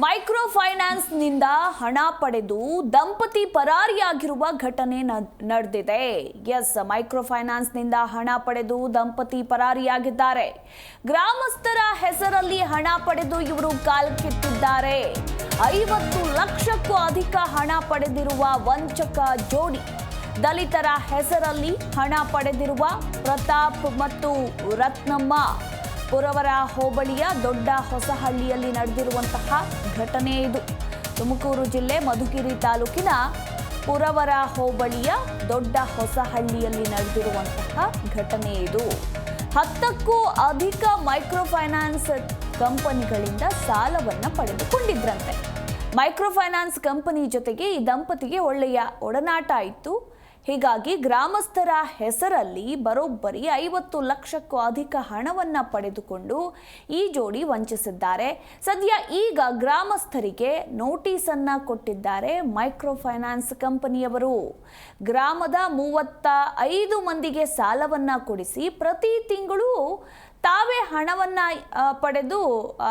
Micro ಫೈನಾನ್ಸ್ನಿಂದ ಹಣ ಪಡೆದು ದಂಪತಿ ಪರಾರಿಯಾಗಿರುವ ಘಟನೆ ನಡೆದಿದೆ. ಎಸ್ ಮೈಕ್ರೋ ಫೈನಾನ್ಸ್ನಿಂದ ಹಣ ಪಡೆದು ದಂಪತಿ ಪರಾರಿಯಾಗಿದ್ದಾರೆ. ಗ್ರಾಮಸ್ಥರ ಹೆಸರಲ್ಲಿ ಹಣ ಪಡೆದು ಇವರು ಕಾಲ್ಕಿತ್ತಿದ್ದಾರೆ ಐವತ್ತು ಲಕ್ಷಕ್ಕೂ ಅಧಿಕ ಹಣ ಪಡೆದಿರುವ ವಂಚಕ ಜೋಡಿ, ದಲಿತರ ಹೆಸರಲ್ಲಿ ಹಣ ಪಡೆದಿರುವ ಪ್ರತಾಪ್ ಮತ್ತು ರತ್ನಮ್ಮ. ಪುರವರ ಹೋಬಳಿಯ ದೊಡ್ಡ ಹೊಸಹಳ್ಳಿಯಲ್ಲಿ ನಡೆದಿರುವಂತಹ ಘಟನೆ ಇದು. ತುಮಕೂರು ಜಿಲ್ಲೆ ಮಧುಗಿರಿ ತಾಲೂಕಿನ ಪುರವರ ಹೋಬಳಿಯ ದೊಡ್ಡ ಹೊಸಹಳ್ಳಿಯಲ್ಲಿ ನಡೆದಿರುವಂತಹ ಘಟನೆ ಇದು. ಹತ್ತಕ್ಕೂ ಅಧಿಕ ಮೈಕ್ರೋ ಫೈನಾನ್ಸ್ ಕಂಪನಿಗಳಿಂದ ಸಾಲವನ್ನು ಪಡೆದುಕೊಂಡಿದ್ರಂತೆ. ಮೈಕ್ರೋ ಫೈನಾನ್ಸ್ ಕಂಪನಿ ಜೊತೆಗೆ ಈ ದಂಪತಿಗೆ ಒಳ್ಳೆಯ ಒಡನಾಟ ಇತ್ತು ಹೀಗಾಗಿ ಗ್ರಾಮಸ್ಥರ ಹೆಸರಲ್ಲಿ ಬರೋಬ್ಬರಿ ಐವತ್ತು ಲಕ್ಷಕ್ಕೂ ಅಧಿಕ ಹಣವನ್ನು ಪಡೆದುಕೊಂಡು ಈ ಜೋಡಿ ವಂಚಿಸಿದ್ದಾರೆ. ಸದ್ಯ ಈಗ ಗ್ರಾಮಸ್ಥರಿಗೆ ನೋಟಿಸನ್ನು ಕೊಟ್ಟಿದ್ದಾರೆ ಮೈಕ್ರೋ ಫೈನಾನ್ಸ್ ಕಂಪನಿಯವರು. ಗ್ರಾಮದ ಮೂವತ್ತ ಐದು ಮಂದಿಗೆ ಸಾಲವನ್ನು ಕೊಡಿಸಿ ಪ್ರತಿ ತಿಂಗಳು ತಾವೇ ಹಣವನ್ನ ಪಡೆದು,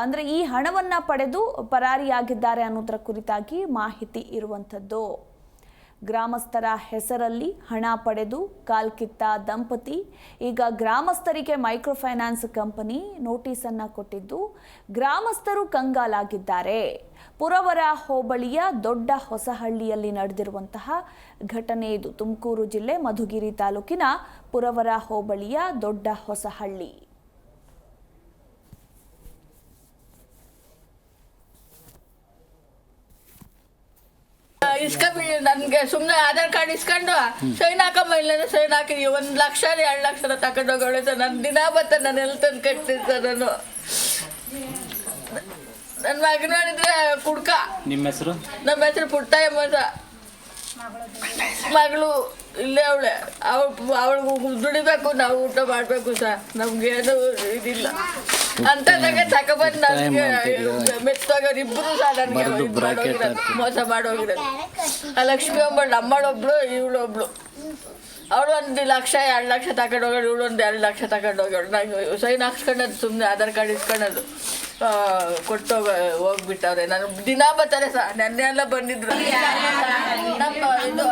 ಅಂದರೆ ಈ ಹಣವನ್ನ ಪಡೆದು ಪರಾರಿಯಾಗಿದ್ದಾರೆ ಅನ್ನೋದರ ಕುರಿತಾಗಿ ಮಾಹಿತಿ ಇರುವಂಥದ್ದು. ಗ್ರಾಮಸ್ಥರ ಹೆಸರಲ್ಲಿ ಹಣ ಪಡೆದು ಕಾಲ್ಕಿತ್ತ ದಂಪತಿ. ಈಗ ಗ್ರಾಮಸ್ಥರಿಗೆ ಮೈಕ್ರೋ ಫೈನಾನ್ಸ್ ಕಂಪನಿ ನೋಟಿಸನ್ನು ಕೊಟ್ಟಿದ್ದು, ಗ್ರಾಮಸ್ಥರು ಕಂಗಾಲಾಗಿದ್ದಾರೆ. ಪುರವರ ಹೋಬಳಿಯ ದೊಡ್ಡ ಹೊಸಹಳ್ಳಿಯಲ್ಲಿ ನಡೆದಿರುವಂತಹ ಘಟನೆ ಇದು. ತುಮಕೂರು ಜಿಲ್ಲೆ ಮಧುಗಿರಿ ತಾಲೂಕಿನ ಪುರವರ ಹೋಬಳಿಯ ದೊಡ್ಡ ಹೊಸಹಳ್ಳಿ. ಇಸ್ಕೊಂಬಿ ನನ್ಗೆ ಸುಮ್ಮನೆ ಆಧಾರ್ ಕಾರ್ಡ್ ಇಸ್ಕೊಂಡು ಸೈನ್ ಹಾಕಮ್ಮ ಇಲ್ಲ ಸೈನ್ ಹಾಕಿದ್ವಿ ಒಂದ್ ಲಕ್ಷ ಎರಡು ಲಕ್ಷ ತಗೊಂಡೋಗೋಳೆ ಸರ್ ನನ್ನ ದಿನ ಬತ್ತ ನಾನು ಎಲ್ಲಿ ತಂದು ಕಟ್ತೀನಿ ಸರ್ ನಾನು ನನ್ನ ಮಗನ ನೋಡಿದ್ರೆ ಕುಡ್ಕ. ನಿಮ್ಮ ಹೆಸರು? ನಮ್ಮ ಹೆಸರು ಪುಟ್ಟಾಯ ಮೋಸ ಮಗಳು ಇಲ್ಲೇ ಅವಳೆ. ಅವಳು ಅವಳಿಗೆ ದುಡಿಬೇಕು ನಾವು ಊಟ ಮಾಡಬೇಕು ಸರ್. ನಮ್ಗೇನು ಇದಿಲ್ಲ. ಅಂತದಾಗ ತಗೊಬಂದು ನನಗೆ ಮೆತ್ತೋಗೋರು ಇಬ್ಬರು ಸಹ ನನಗೆ. ಮೋಸ ಮಾಡೋಗಿರೋದು. ಆ ಲಕ್ಷ್ಮಿ ಒಬ್ಬಳು ನಮ್ಮಳೊಬ್ಳು ಇವಳೊಬ್ಳು. ಅವಳು ಒಂದು ಲಕ್ಷ ಎರಡು ಲಕ್ಷ ತಗೊಂಡು ಹೋಗೋಳು ಇವಳು ಒಂದು ಎರಡು ಲಕ್ಷ ತಗೊಂಡು ಹೋಗೋಳು ನಂಗೆ ಸೈನ್ ಹಾಕ್ಸ್ಕೊಂಡದ್ದು ಸುಮ್ಮನೆ ಆಧಾರ್ ಕಾರ್ಡ್ ಇಸ್ಕೊಳ್ಳೋದು ಕೊಟ್ಟು ಹೋಗ್ಬಿಟ್ಟವ್ರೆ. ನಾನು ದಿನ ಬರ್ತಾರೆ ಸಹ ನೆನ್ನೆ ಎಲ್ಲ ಬಂದಿದ್ರು. ನಮ್ಮ ಇದು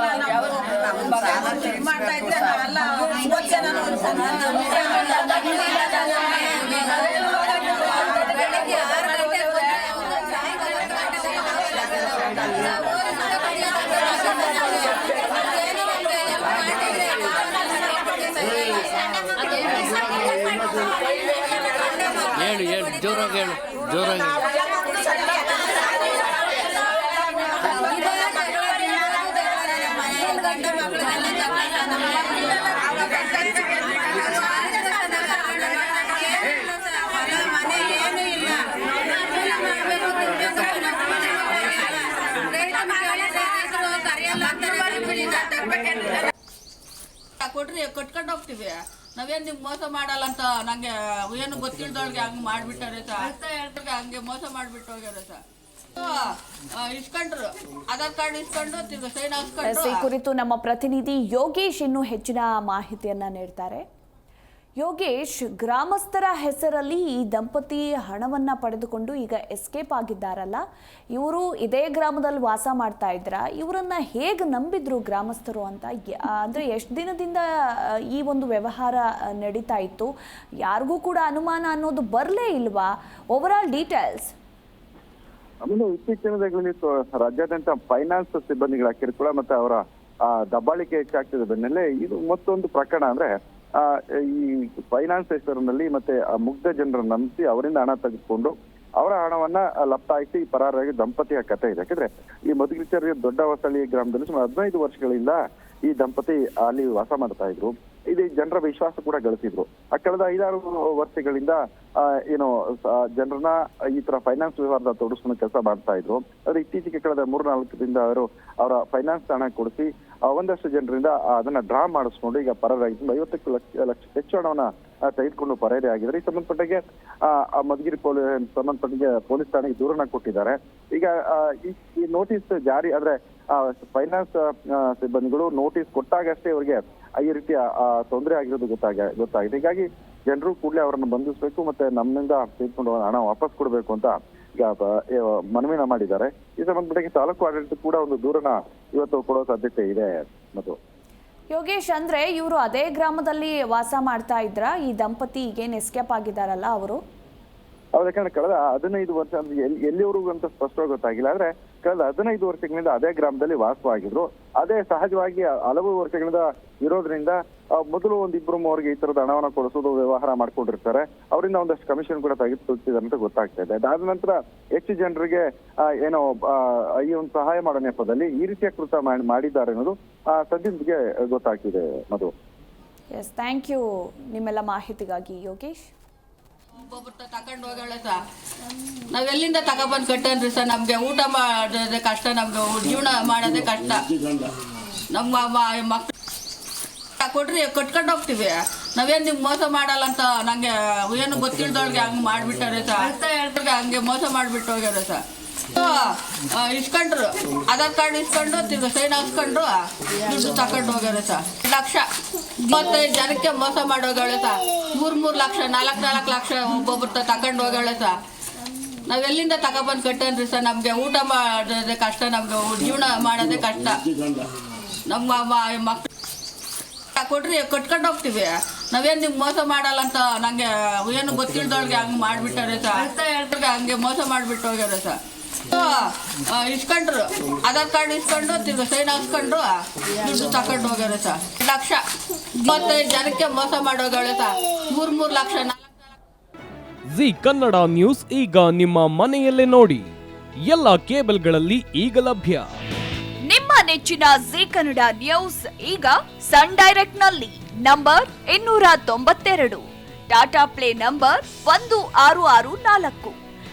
ಹೇಳು ಹೇಳು ಜೋರಾಗಿ ಹೇಳು ಜೋರಾಗಿ ಕೊಟ್ರಿ ಕಟ್ಕೊಂಡು ಹೋಗ್ತೀವಿ. ನಾವೇನ್ ನಿಮ್ಗೆ ಮೋಸ ಮಾಡಲ್ಲ ಅಂತ ನಂಗೆ ಏನು ಗೊತ್ತಿಲ್ದೊಳಗೆ ಹಂಗೆ ಮಾಡ್ಬಿಟ್ಟಾರೆ ಸರ್. ಹಂಗೆ ಮೋಸ ಮಾಡ್ಬಿಟ್ಟು ಹೋಗ್ಯಾರ ಸರ್. ಇಸ್ಕೊಂಡ್ರು. ಆಧಾರ್ ಕಾರ್ಡ್ ಇಸ್ಕೊಂಡು ಈ ಕುರಿತು ನಮ್ಮ ಪ್ರತಿನಿಧಿ ಯೋಗೇಶ್ ಇನ್ನು ಹೆಚ್ಚಿನ ಮಾಹಿತಿಯನ್ನ ನೀಡ್ತಾರೆ. ಯೋಗೇಶ್ ಗ್ರಾಮಸ್ಥರ ಹೆಸರಲ್ಲಿ ಈ ದಂಪತಿ ಹಣವನ್ನ ಪಡೆದುಕೊಂಡು ಈಗ ಎಸ್ಕೇಪ್ ಆಗಿದ್ದಾರಲ್ಲ? ಇವರು ಇದೇ ಗ್ರಾಮದಲ್ಲಿ ವಾಸ ಮಾಡ್ತಾ ಇದ್ರ. ಇವರನ್ನ ಹೇಗೆ ನಂಬಿದ್ರು ಗ್ರಾಮಸ್ಥರು ಅಂತ? ಅಂದರೆ ಎಷ್ಟು ದಿನದಿಂದ ಈ ಒಂದು ವ್ಯವಹಾರ ನಡೀತಾ ಇತ್ತು? ಯಾರಿಗೂ ಕೂಡ ಅನುಮಾನ ಅನ್ನೋದು ಬರಲೇ ಇಲ್ವಾ? ಓವರ್ ಆಲ್ ಡೀಟೇಲ್ಸ್ ಆಮೇಲೆ ಇತ್ತೀಚಿನ ದಿನಗಳಲ್ಲಿ ರಾಜ್ಯಾದ್ಯಂತ ಫೈನಾನ್ಸ್ ಸಿಬ್ಬಂದಿಗಳ ಕಿರುಕುಳ ಮತ್ತೆ ಅವರ ದಬ್ಬಾಳಿಕೆ ಹೆಚ್ಚಾಗ್ತಿದೆ. ಬೆನ್ನಲ್ಲೇ ಇದು ಮತ್ತೊಂದು ಪ್ರಕರಣ ಅಂದ್ರೆ ಈ ಫೈನಾನ್ಸ್ ಹೆಸರಿನಲ್ಲಿ ಮತ್ತೆ ಆ ಮುಗ್ಧ ಜನರನ್ನು ನಂಬಿಸಿ ಅವರಿಂದ ಹಣ ತೆಗೆದುಕೊಂಡು ಅವರ ಹಣವನ್ನ ಲಪ್ತಾಯಿಸಿ ಪರಾರಾಗಿ ದಂಪತಿಯ ಕಥೆ ಇದೆ. ಯಾಕಂದ್ರೆ ಈ ಮಧುಗಿರಿಚರ್ಯ ದೊಡ್ಡ ಹೊಸಳ್ಳಿ ಗ್ರಾಮದಲ್ಲಿ ಸುಮಾರು ಹದಿನೈದು ವರ್ಷಗಳಿಂದ ಈ ದಂಪತಿ ಅಲ್ಲಿ ವಾಸ ಮಾಡ್ತಾ ಇದ್ರು. ಇದು ಜನರ ವಿಶ್ವಾಸ ಕೂಡ ಗಳಿಸಿದ್ರು. ಕಳೆದ ಐದಾರು ವರ್ಷಗಳಿಂದ ಏನು ಜನರನ್ನ ಈ ತರ ಫೈನಾನ್ಸ್ ವ್ಯವಹಾರದ ತೊಡಗಿಸ್ಕೊಂಡು ಕೆಲಸ ಮಾಡ್ತಾ ಇದ್ರು. ಆದ್ರೆ ಇತ್ತೀಚೆಗೆ ಕಳೆದ ಮೂರ್ ನಾಲ್ಕರಿಂದ ಅವರು ಅವರ ಫೈನಾನ್ಸ್ ಹಣ ಕೊಡಿಸಿ ಒಂದಷ್ಟು ಜನರಿಂದ ಅದನ್ನ ಡ್ರಾ ಮಾಡಿಸ್ಕೊಂಡು ಈಗ ಪರಾರಾಗಿ ಐವತ್ತಕ್ಕೂ ಲಕ್ಷ ಲಕ್ಷ ಹೆಚ್ಚು ಹಣವನ್ನ ತೆಗೆದುಕೊಂಡು ಪರಾರಿ ಆಗಿದ್ದಾರೆ. ಈ ಸಂಬಂಧಪಟ್ಟಿಗೆ ಆ, ಮಧುಗಿರಿ ಪೊಲೀಸ್ ಸಂಬಂಧಪಟ್ಟಿಗೆ ಪೊಲೀಸ್ ಠಾಣೆಗೆ ದೂರನ್ನ ಕೊಟ್ಟಿದ್ದಾರೆ. ಈಗ ಈ- ನೋಟಿಸ್ ಜಾರಿ ಆದ್ರೆ ಫೈನಾನ್ಸ್ ಸಿಬ್ಬಂದಿಗಳು ನೋಟಿಸ್ ಕೊಟ್ಟಾಗಷ್ಟೇ ಇವರಿಗೆ ಈ ರೀತಿಯ ತೊಂದರೆ ಆಗಿರೋದು ಗೊತ್ತಾಗ ಗೊತ್ತಾಗಿದೆ. ಹೀಗಾಗಿ ಜನರು ಕೂಡಲೇ ಅವರನ್ನು ಬಂಧಿಸಬೇಕು ಮತ್ತೆ ನಮ್ಮಿಂದ ತೆಗೆದುಕೊಂಡು ಹಣ ವಾಪಸ್ ಕೊಡಬೇಕು ಅಂತ ಮನವಿನ ಮಾಡಿದ್ದಾರೆ. ಈ ಸಂಬಂಧಪಟ್ಟಿಗೆ ತಾಲೂಕು ಆಡಳಿತ ಕೂಡ ಒಂದು ದೂರನ ಇವತ್ತು ಕೊಡೋ ಸಾಧ್ಯತೆ ಇದೆ ಮತ್ತು. ಯೋಗೇಶ್ ಅಂದ್ರೆ ಇವರು ಅದೇ ಗ್ರಾಮದಲ್ಲಿ ವಾಸ ಮಾಡ್ತಾ ಇದ್ರ ಈ ದಂಪತಿ ಈಗೇನು ಎಸ್ಕೇಪ್ ಆಗಿದ್ದಾರಲ್ಲ ಅವರು? ಅವ್ರ ಯಾಕಂದ್ರೆ ಕಳೆದ ಹದಿನೈದು ವರ್ಷ ಅಂದ್ರೆ ಎಲ್ಲಿ ಎಲ್ಲಿವರೆಗೂ ಅಂತ ಸ್ಪಷ್ಟವಾಗಿ ಗೊತ್ತಾಗಿಲ್ಲ. ಆದ್ರೆ ಕಳೆದ ಹದಿನೈದು ವರ್ಷಗಳಿಂದ ಅದೇ ಗ್ರಾಮದಲ್ಲಿ ವಾಸವಾಗಿದ್ರು. ಅದೇ ಸಹಜವಾಗಿ ಹಲವು ವರ್ಷಗಳಿಂದ ಇರೋದ್ರಿಂದ ಮೊದಲು ಒಂದ್ ಇಬ್ರು ಮೂವರಿಗೆ ಈ ತರದ ಹಣವನ್ನ ಕೊಡಿಸೋದು, ವ್ಯವಹಾರ ಮಾಡ್ಕೊಂಡಿರ್ತಾರೆ. ಅವರಿಂದ ಒಂದಷ್ಟು ಕಮಿಷನ್ ಕೂಡ ತೆಗೆದುಕೊಳ್ತಿದ್ದಾರೆ ಅಂತ ಗೊತ್ತಾಗ್ತಾ ಇದೆ. ಅದಾದ ನಂತರ ಹೆಚ್ಚು ಜನರಿಗೆ ಏನೋ ಈ ಒಂದು ಸಹಾಯ ಮಾಡೋ ನೆಪದಲ್ಲಿ ಈ ರೀತಿಯ ಕೃತ ಮಾಡ್- ಮಾಡಿದ್ದಾರೆ ಅನ್ನೋದು ಸದ್ಯಕ್ಕೆ ಗೊತ್ತಾಗ್ತಿದೆ ಮಧು. ಎಸ್ ಥ್ಯಾಂಕ್ ಯು ನಿಮ್ಮೆಲ್ಲ ಮಾಹಿತಿಗಾಗಿ ಯೋಗೇಶ್. ಒಬ್ಬೊಬ್ರ ತಗೊಂಡು ಹೋಗೋಳೆ ಸಾ ನಾವ್ ಎಲ್ಲಿಂದ ತಗೊಬಂದು ಕಟ್ಟನ್ರಿ ಸರ್? ನಮ್ಗೆ ಊಟ ಮಾಡೋದೇ ಕಷ್ಟ ನಮ್ಗೆ ಜೀವನ ಮಾಡೋದೇ ಕಷ್ಟ. ನಮ್ಮ ಮಕ್ಳು ಕೊಡ್ರಿ ಕಟ್ಕೊಂಡು ಹೋಗ್ತೀವಿ. ನಾವೇನ್ ನಿಮ್ಗೆ ಮೋಸ ಮಾಡಲ್ಲ ಅಂತ ನಂಗೆ ಏನು ಗೊತ್ತಿಲ್ದೊಳಗೆ ಹಂಗೆ ಮಾಡ್ಬಿಟ್ಟಾರೆ ಸರ್. ಹಂಗೆ ಮೋಸ ಮಾಡ್ಬಿಟ್ಟು ಹೋಗ್ಯಾರ ಸರ್. ಇಸ್ಕೊಂಡ್ರು ಆಧಾರ್ ಕಾರ್ಡ್ ಇಸ್ಕೊಂಡು ತಿರ್ಗ ಸೈನ್ ಹಾಕ್ಸ್ಕೊಂಡ್ರು. ದುಡ್ಡು ತಕೊಂಡು ಹೋಗ್ಯಾರ ಸರ್. ಲಕ್ಷ. ಇಪ್ಪತ್ತೈದು ಜನಕ್ಕೆ ಮೋಸ ಮಾಡೋಗಳೆ ಸರ್. ಮೂರ್ ಮೂರ್ ಲಕ್ಷ, ನಾಲ್ಕ್ ನಾಲ್ಕ್ ಲಕ್ಷ ಒಬ್ಬೊಬ್ರ ತಕೊಂಡು ಹೋಗ್ಯಾಳೆ ಸರ್. ನಾವ್ ಎಲ್ಲಿಂದ ತಗೊಬಂದು ಕಟ್ಟನ್ರಿ ಸರ್? ನಮ್ಗೆ ಊಟ ಮಾಡೋದೇ ಕಷ್ಟ, ನಮ್ಗೆ ಜೀವನ ಮಾಡೋದೇ ಕಷ್ಟ. ನಮ್ಮ ಮಕ್ಳು ಕೊಟ್ರಿ ಕಟ್ಕೊಂಡು ಹೋಗ್ತೀವಿ. ನಾವೇನ್ ನಿಮ್ ಮೋಸ ಮಾಡಲ್ಲ ಅಂತ ನಂಗೆ ಏನು ಗೊತ್ತಿಲ್ದವ್ರಿಗೆ ಹಂಗೆ ಮಾಡ್ಬಿಟ್ಟಾರೆ ಸರ್. ಹಂಗೆ ಮೋಸ ಮಾಡ್ಬಿಟ್ಟು ಹೋಗ್ಯಾರ ಸರ್. ಇಸ್ಕೊಂಡ್ರು. ಆಧಾರ್ ಕಾರ್ಡ್ ಇಸ್ಕೊಂಡು ತಿರ್ಗ ಸೈನ್ ಹಾಕ್ಸ್ಕೊಂಡ್ರು. ದುಡ್ಡು ತಕೊಂಡು ಹೋಗ್ಯಾರ ಸರ್ ಲಕ್ಷ. ಇಪ್ಪತ್ತೈದು ಜನಕ್ಕೆ ಮೋಸ ಮಾಡೋಗಳ ಸರ್ ಮೂರ್ ಮೂರ್ ಲಕ್ಷ ಜಿ ಕನ್ನಡ ನ್ಯೂಸ್ ಈಗ ನಿಮ್ಮ ಮನೆಯಲ್ಲೇ ನೋಡಿ. ಎಲ್ಲ ಕೇಬಲ್ಗಳಲ್ಲಿ ಈಗ ಲಭ್ಯ. ನಿಮ್ಮ ನೆಚ್ಚಿನ ಜಿ ಕನ್ನಡ ನ್ಯೂಸ್ ಈಗ ಸನ್ ಡೈರೆಕ್ಟ್ನಲ್ಲಿ ನಂಬರ್ ಇನ್ನೂರ ತೊಂಬತ್ತೆರಡು. ಟಾಟಾ ಪ್ಲೇ ನಂಬರ್ ಒಂದು ಆರು ಆರು ನಾಲ್ಕು.